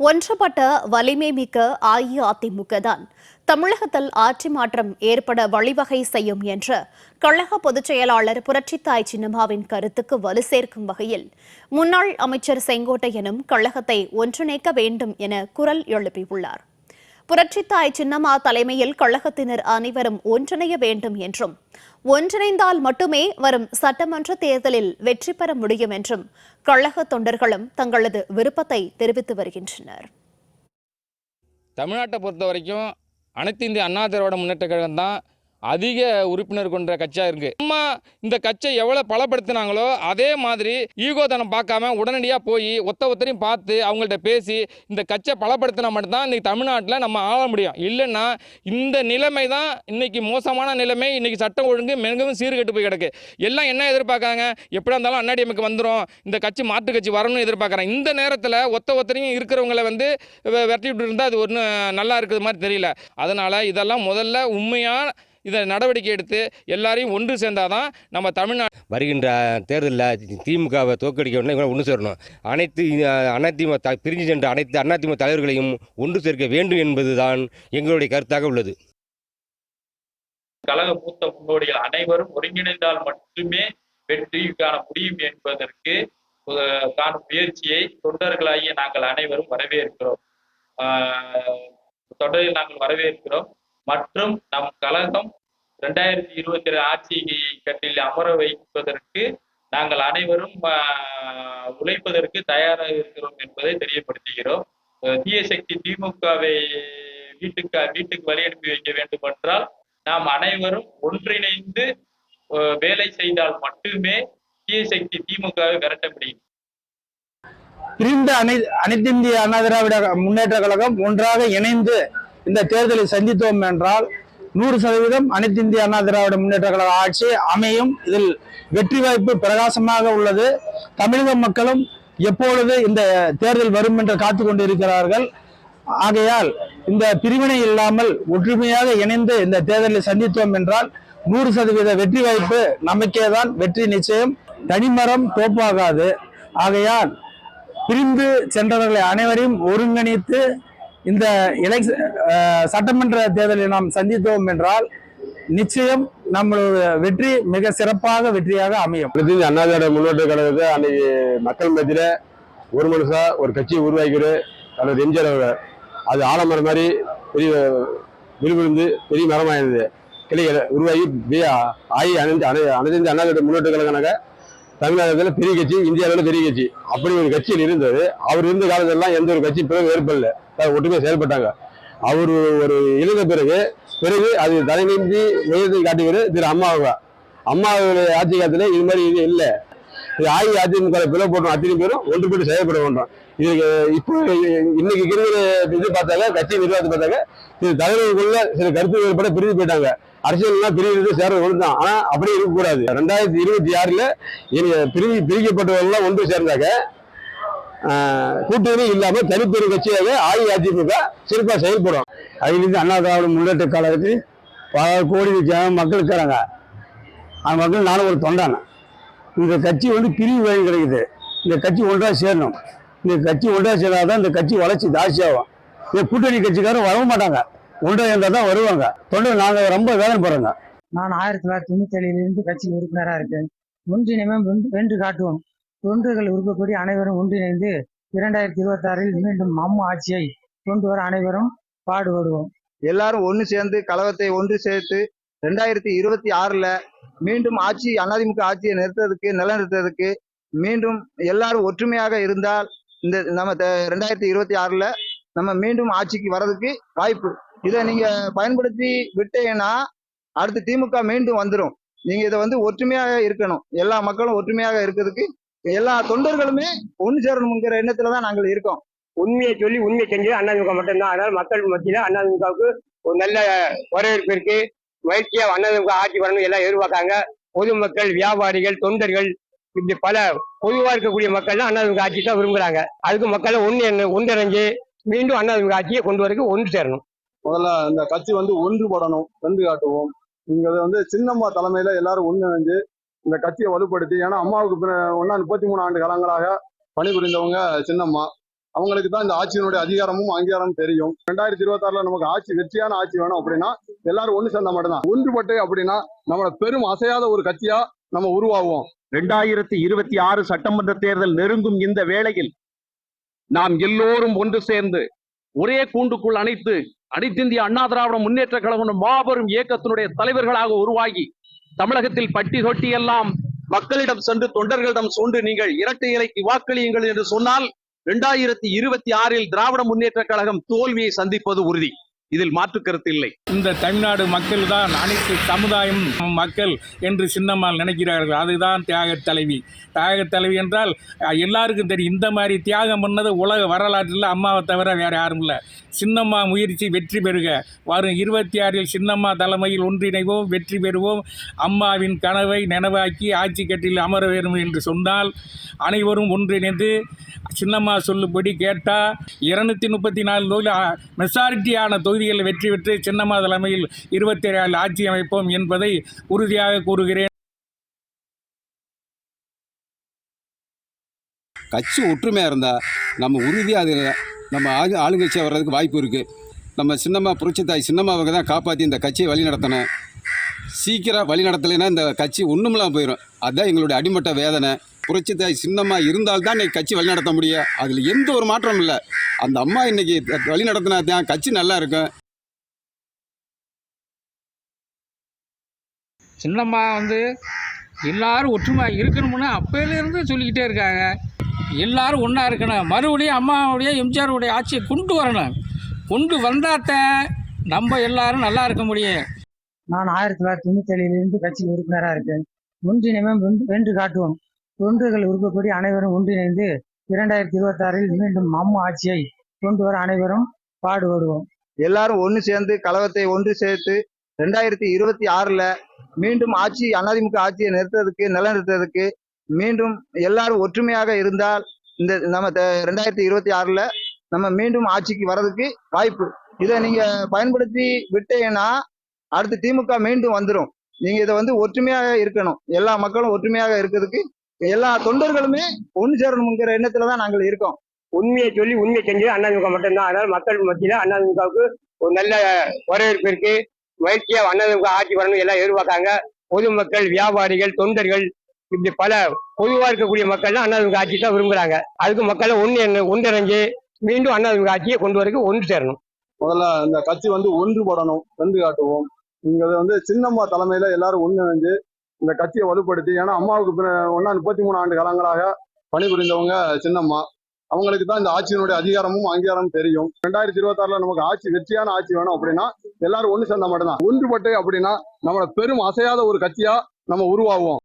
ஒன்றுபட்ட வலிமை மிக்க அஇஅதிமுக தான் தமிழகத்தில் ஆட்சி மாற்றம் ஏற்பட வழிவகை செய்யும் என்று கழக பொதுச் செயலாளர் புரட்சித்தாய் சின்னம்மாவின் கருத்துக்கு வலு சேர்க்கும் வகையில் முன்னாள் அமைச்சர் செங்கோட்டையனும் கழகத்தை ஒன்றிணைக்க வேண்டும் என குரல் எழுப்பியுள்ளார். புரட்சித்தாய் சின்னம்மா தலைமையில் கழகத்தினர் அனைவரும் ஒன்றிணைய வேண்டும் என்றும் ஒன்றிணைந்தால் மட்டுமே வரும் சட்டமன்ற தேர்தலில் வெற்றி பெற முடியும் என்றும் கழக தொண்டர்களும் தங்களது விருப்பத்தை தெரிவித்து வருகின்றனர். தமிழ்நாட்டை பொறுத்த வரைக்கும் அனைத்து இந்திய அண்ணா திராவிட முன்னேற்ற கழகம் தான் அதிக உறுப்பினர் கொண்ட கட்சியாக இருக்குது அம்மா இந்த கட்சியை எவ்வளோ பலப்படுத்தினாங்களோ அதே மாதிரி ஈகோதனம் பார்க்காம உடனடியாக போய் ஒத்த ஒத்தரையும் பார்த்து அவங்கள்ட்ட பேசி இந்த கட்சியை பலப்படுத்தினா மட்டும்தான் இன்றைக்கி தமிழ்நாட்டில் நம்ம ஆள முடியும். இல்லைன்னா இந்த நிலைமை தான் இன்றைக்கி மோசமான நிலைமை. இன்றைக்கி சட்டம் ஒழுங்கு மிகவும் சீர்கெட்டு போய் கிடக்கு. எல்லாம் என்ன எதிர்பார்க்காங்க எப்படியா இருந்தாலும் அண்ணாடிஎம்க்கு வந்துடும் இந்த கட்சி மாற்று கட்சி வரணும்னு எதிர்பார்க்குறாங்க. இந்த நேரத்தில் ஒத்த ஒத்தரையும் இருக்கிறவங்கள வந்து விரட்டி விட்டு இருந்தால் அது ஒன்றும் நல்லா இருக்கிற மாதிரி தெரியல. அதனால் இதெல்லாம் முதல்ல உண்மையாக இதை நடவடிக்கை எடுத்து எல்லாரையும் ஒன்று சேர்ந்தாதான் நம்ம தமிழ்நாடு வருகின்ற தேர்தலில் திமுகவை தோற்கடிக்க வேண்டும் இவங்களை ஒன்று சேரணும். அனைத்து அதிமுக த பிரிஞ்சு சென்ற அனைத்து அதிமுக தலைவர்களையும் ஒன்று சேர்க்க வேண்டும் என்பதுதான் எங்களுடைய கருத்தாக உள்ளது. கழக மூத்த முன்னோடிகள் அனைவரும் ஒருங்கிணைந்தால் மட்டுமே வெற்றி காண முடியும் என்பதற்கு காணும் முயற்சியை தொண்டர்களாகிய நாங்கள் அனைவரும் வரவேற்கிறோம். ஆஹ், தொடரில் நாங்கள் வரவேற்கிறோம். மற்றும் நம் கழகம் ரெண்டாயிரத்தி இருபத்தி ஏழு ஆட்சி கட்டில் அமர வைப்பதற்கு நாங்கள் அனைவரும் உழைப்பதற்கு தயாராக இருக்கிறோம் என்பதை தெரியப்படுத்துகிறோம். தீய சக்தி திமுகவை வீட்டுக்கு வீட்டுக்கு வழியனுப்பி வைக்க வேண்டும் என்றால் நாம் அனைவரும் ஒன்றிணைந்து வேலை செய்தால் மட்டுமே தீய சக்தி திமுகவை விரட்ட முடியும். பிரிந்த அனை அனைத்திந்திய அண்ணா திராவிட முன்னேற்ற கழகம் ஒன்றாக இணைந்து இந்த தேர்தலை சந்தித்தோம் என்றால் நூறு சதவீதம் அனைத்து இந்திய அண்ணா திராவிட முன்னேற்ற கழக ஆட்சி அமையும். இதில் வெற்றி வாய்ப்பு பிரகாசமாக உள்ளது. தமிழக மக்களும் எப்பொழுது இந்த தேர்தல் வரும் என்று காத்து கொண்டிருக்கிறார்கள். ஆகையால் இந்த பிரிவினை இல்லாமல் ஒற்றுமையாக இணைந்து இந்த தேர்தலை சந்தித்தோம் என்றால் நூறு சதவீத வெற்றி வாய்ப்பு நமக்கே தான் வெற்றி நிச்சயம். தனிமரம் தோப்பாகாது ஆகையால் பிரிந்து சென்றவர்களை அனைவரையும் ஒருங்கிணைத்து இந்த எலெக்ஷ சட்டமன்ற தேர்தலை நாம் சந்தித்தோம் என்றால் நிச்சயம் நம்மளோட வெற்றி மிக சிறப்பாக வெற்றியாக அமையும். அனைத்து அண்ணா திராவிட முன்னேற்ற கழகத்தை அன்னைக்கு மக்கள் மத்தியில ஒரு மனுஷா ஒரு கட்சியை உருவாக்கிடு தலைவர் எம்ஜிஆர் அவர் அது ஆலமரம் மாதிரி பெரிய விழுவிழுந்து பெரிய மரமாயிருந்தது. கிளைகளை உருவாகி பெரிய ஆகி அனைத்து அனை அனைத்து இந்திய அண்ணா திராவிட கழகனாக தமிழகத்தில் பெரிய கட்சி இந்தியாவில் பெரிய கட்சி. அப்படி ஒரு கட்சியில் இருந்தது. அவர் இருந்த காலத்திலலாம் எந்த ஒரு கட்சி பிறகு ஏற்படல. அஹ் ஒற்றுமையாக செயல்பட்டாங்க. அவர் ஒரு இழந்த பிறகு பிறகு அது தலைநிமிந்து உயர்த்தி காட்டுகிறது திரு அம்மாவை அம்மாவுடைய ஆட்சி காலத்தில் இது மாதிரி இது இல்லை. அஇஅதிமுக பிளவு போட்டோம் அத்தனை பேரும் ஒன்றுபட்டு செயல்பட வேண்டும். இதுக்கு இப்போ இன்னைக்கு இருக்கிற இது பார்த்தாங்க கட்சி நிர்வாகத்தை பார்த்தாங்க இது தலைவர்களுக்குள்ள சில கருத்து வேறுபாடு பிரிந்து போயிட்டாங்க. அரசியல்லாம் பிரிவு சேர்றது ஒன்று தான் ஆனால் அப்படியே இருக்கக்கூடாது. ரெண்டாயிரத்தி இருபத்தி ஆறில் பிரிவு பிரிக்கப்பட்டவர்கள்லாம் ஒன்று சேர்ந்தாங்க கூட்டணி இல்லாமல் தனிப்பெரும் கட்சியாக அஇஅதிமுக சிறப்பாக செயல்படும். அதிலிருந்து அண்ணா திராவிட முன்னேற்ற கழகத்தில் பல கோடி மக்கள் இருக்கிறாங்க. அந்த மக்கள் நானும் ஒரு தொண்டானேன் இந்த கட்சி வந்து பிரிவு வழி கிடைக்குது. இந்த கட்சி ஒன்றாக சேரணும். இந்த கட்சி ஒன்றாக சேர்ந்தாதான் இந்த கட்சி வளர்ச்சி ஜாஸ்தியாகும். இந்த கூட்டணி கட்சிக்காரன் வரவும் மாட்டாங்க. ஒன்றாக இருந்தால் தான் வருவாங்க. தொண்டர் நாங்கள் ரொம்ப வேதனைப்படுறோங்க. நான் ஆயிரத்தி தொள்ளாயிரத்தி தொண்ணூத்தி ஏழிலிருந்து கட்சியில் உறுப்பினராக இருக்கேன். ஒன்றிணைமே வென்று- வென்று காட்டுவோம். தொண்டர்கள் விருப்பப்படி அனைவரும் ஒன்றிணைந்து இரண்டாயிரத்தி இருபத்தி ஆறில் மீண்டும் அம்மா ஆட்சியை கொண்டு வர அனைவரும் பாடுபடுவோம். எல்லாரும் ஒன்று சேர்ந்து கழகத்தை ஒன்று சேர்த்து ரெண்டாயிரத்தி இருபத்தி ஆறுல மீண்டும் ஆட்சி அதிமுக ஆட்சியை நிறுத்துறதுக்கு நிலநிறுத்துறதுக்கு மீண்டும் எல்லாரும் ஒற்றுமையாக இருந்தால் இந்த நம்ம த- ரெண்டாயிரத்தி இருபத்தி ஆறுல நம்ம மீண்டும் ஆட்சிக்கு வர்றதுக்கு வாய்ப்பு. இதை நீங்க பயன்படுத்தி விட்டீங்கன்னா அடுத்து திமுக மீண்டும் வந்துடும் நீங்க இதை வந்து ஒற்றுமையாக இருக்கணும். எல்லா மக்களும் ஒற்றுமையாக இருக்கிறதுக்கு எல்லா தொண்டர்களுமே ஒன்று சேரணுங்கிற எண்ணத்துல தான் நாங்கள் இருக்கோம். உண்மையை சொல்லி உண்மையை செஞ்சு அதிமுக மட்டும்தான். அதனால மக்கள் மத்தியில அதிமுகவுக்கு ஒரு நல்ல வரவேற்பு இருக்கு. முயற்சியா அதிமுக ஆட்சி வரணும் எல்லாம் எதிர்பார்க்காங்க. பொதுமக்கள் வியாபாரிகள் தொண்டர்கள் இப்படி பல பொதுவா இருக்கக்கூடிய மக்கள் தான் ஆட்சி தான் விரும்புறாங்க. அதுக்கு மக்களை ஒன்று ஒன்றிணைஞ்சு மீண்டும் அதிமுக ஆட்சியை கொண்டு வரைக்கும் ஒன்று சேரணும். முதல்ல இந்த கட்சி வந்து ஒன்றுபடணும் கண்டு காட்டுவோம். இங்க வந்து சின்னம்மா தலைமையில எல்லாரும் ஒன்றிணைஞ்சு இந்த கட்சியை வலுப்படுத்தி ஏன்னா அம்மாவுக்கு ஒன்னா முப்பத்தி மூணு ஆண்டு காலங்களாக பணிபுரிந்தவங்க சின்னம்மா. அவங்களுக்கு தான் இந்த ஆட்சியினுடைய அதிகாரமும் அங்கீகாரமும் தெரியும். ரெண்டாயிரத்தி இருபத்தாறுல நமக்கு ஆட்சி வெற்றியான ஆட்சி வேணும் அப்படின்னா எல்லாரும் ஒண்ணு சேர்ந்தா மட்டும்தான். ஒன்றுபட்டு அப்படின்னா நம்மளோட பெரும் அசையாத ஒரு கட்சியா நம்ம உருவாகுவோம். ரெண்டாயிரத்தி இருபத்தி ஆறு சட்டமன்ற தேர்தல் நெருங்கும் இந்த வேளையில் நாம் எல்லோரும் ஒன்று சேர்ந்து ஒரே கூண்டுக்குள் அனைத்து அனைத்திந்திய அண்ணா திராவிட முன்னேற்ற கழகம் மாபெரும் இயக்கத்தினுடைய தலைவர்களாக உருவாகி தமிழகத்தில் பட்டி தொட்டி எல்லாம் மக்களிடம் சென்று தொண்டர்களிடம் சொன்று நீங்கள் இரட்டை இலைக்கு வாக்களியுங்கள் என்று சொன்னால் இரண்டாயிரத்தி இருபத்தி ஆறில் திராவிட முன்னேற்ற கழகம் தோல்வியை சந்திப்பது உறுதி. இதில் மாற்று கருத்து இல்லை. இந்த தமிழ்நாடு மக்கள் தான் அனைத்து சமுதாயம் மக்கள் என்று சின்னம்மாள் நினைக்கிறார்கள். அதுதான் தியாக தலைவி. தியாக தலைவி என்றால் எல்லாருக்கும் தெரியும். இந்த மாதிரி தியாகம் பண்ணது உலக வரலாற்றில் அம்மாவை தவிர வேற யாரும் இல்லை. சின்னம்மா முயற்சி வெற்றி பெறுக. வரும் இருபத்தி ஆறில் சின்னம்மா தலைமையில் ஒன்றிணைவோம் வெற்றி பெறுவோம். அம்மாவின் கனவை நனவாக்கி ஆட்சி கட்டில் அமர வேண்டும் என்று சொன்னால் அனைவரும் ஒன்றிணைந்து சின்னம்மா சொல்லுபடி கேட்டால் இருநூத்தி முப்பத்தி நாலு தொழில் மெசாரிட்டியான தொழில் தொகுதிகளில் வெற்றி பெற்று சின்னம்மா தலைமையில் இருபத்தி ஏழு ஆட்சி அமைப்போம் என்பதை உறுதியாக கூறுகிறேன். கட்சி ஒற்றுமையாக இருந்தால் நம்ம உறுதியாக அது நம்ம ஆளு ஆளுங்கட்சியாக வர்றதுக்கு வாய்ப்பு இருக்குது நம்ம சின்னம்மா புரட்சித்தாய் சின்னம்மாவுக்கு தான் காப்பாற்றி இந்த கட்சியை வழி நடத்தினேன் சீக்கிரம் வழி நடத்தலைன்னா இந்த கட்சி ஒன்றுமெல்லாம் போயிடும் அதுதான் எங்களுடைய அடிமட்ட வேதனை. புரட்சித்தாய் சின்னம்மா இருந்தால்தான் இன்னைக்கு கட்சி வழி நடத்த முடியும். அதில் எந்த ஒரு மாற்றமும் இல்லை. அந்த அம்மா இன்னைக்கு வழி நடத்தினா தான் கட்சி நல்லா இருக்கும். சின்னம்மா வந்து எல்லாரும் ஒற்றுமை இருக்கணும்னு அப்பையிலேருந்து சொல்லிக்கிட்டே இருக்காங்க. எல்லாரும் ஒன்றா இருக்கணும். மறுபடியும் அம்மாவுடைய எம்ஜிஆருடைய ஆட்சியை கொண்டு வரணும். கொண்டு வந்தாத்தான் நம்ம எல்லாரும் நல்லா இருக்க முடியும். நான் ஆயிரத்தி தொள்ளாயிரத்தி தொண்ணூத்தி ஏழிலிருந்து கட்சியில் உறுப்பினராக இருக்கேன். ஒன்றிணைவோம் வென்று- வென்று காட்டுவோம். தொண்டுகள் உறுப்பப்படி அனைவரும் ஒன்றிணைந்து இரண்டாயிரத்தி இருபத்தி ஆறில் மீண்டும் அம்மா ஆட்சியை கொண்டு வர அனைவரும் பாடுபடுவோம். எல்லாரும் ஒன்று சேர்ந்து கலவத்தை ஒன்று சேர்த்து ரெண்டாயிரத்தி இருபத்தி ஆறுல மீண்டும் ஆட்சி அதிமுக ஆட்சியை நிறுத்துறதுக்கு நிலநிறுத்துறதுக்கு மீண்டும் எல்லாரும் ஒற்றுமையாக இருந்தால் இந்த நம்ம த- ரெண்டாயிரத்தி இருபத்தி ஆறுல நம்ம மீண்டும் ஆட்சிக்கு வர்றதுக்கு வாய்ப்பு. இதை நீங்க பயன்படுத்தி விட்டீங்கன்னா அடுத்து திமுக மீண்டும் வந்துடும் நீங்க இதை வந்து ஒற்றுமையாக இருக்கணும். எல்லா மக்களும் ஒற்றுமையாக இருக்கிறதுக்கு எல்லா தொண்டர்களுமே ஒன்று சேரணுங்கிற எண்ணத்துல தான் நாங்கள் இருக்கோம். உண்மையை சொல்லி உண்மை செஞ்சது அதிமுக மட்டும்தான். அதனால மக்கள் மத்தியில அதிமுகவுக்கு ஒரு நல்ல வரவேற்பு இருக்கு. மகிழ்ச்சியா அதிமுக ஆட்சி வரணும் எல்லாம் எதிர்பார்க்காங்க. பொதுமக்கள் வியாபாரிகள் தொண்டர்கள் இப்படி பல பொதுவா இருக்கக்கூடிய மக்கள் தான் அதிமுக ஆட்சி தான் விரும்புறாங்க. அதுக்கு மக்களை ஒன்று ஒன்றிணைஞ்சு மீண்டும் அதிமுக ஆட்சியை கொண்டு வரக்கு ஒன்று சேரணும். முதல்ல இந்த கட்சி வந்து ஒன்றுபடணும் வென்று காட்டுவோம். இங்க வந்து சின்னம்மா தலைமையில எல்லாரும் ஒன்றிணைஞ்சு இந்த கட்சியை வலுப்படுத்தி ஏன்னா அம்மாவுக்கு ஒன்னா முப்பத்தி மூணு ஆண்டு காலங்களாக பணிபுரிந்தவங்க சின்னம்மா. அவங்களுக்கு தான் இந்த ஆட்சியினுடைய அதிகாரமும் அங்கீகாரமும் தெரியும். ரெண்டாயிரத்தி இருபத்தாறுல நமக்கு ஆட்சி வெற்றியான ஆட்சி வேணும் அப்படின்னா எல்லாரும் ஒன்று சேர்ந்தா மட்டும்தான். ஒன்றுபட்டு அப்படின்னா நம்மளை பெரும் அசையாத ஒரு கட்சியா நம்ம உருவாகுவோம்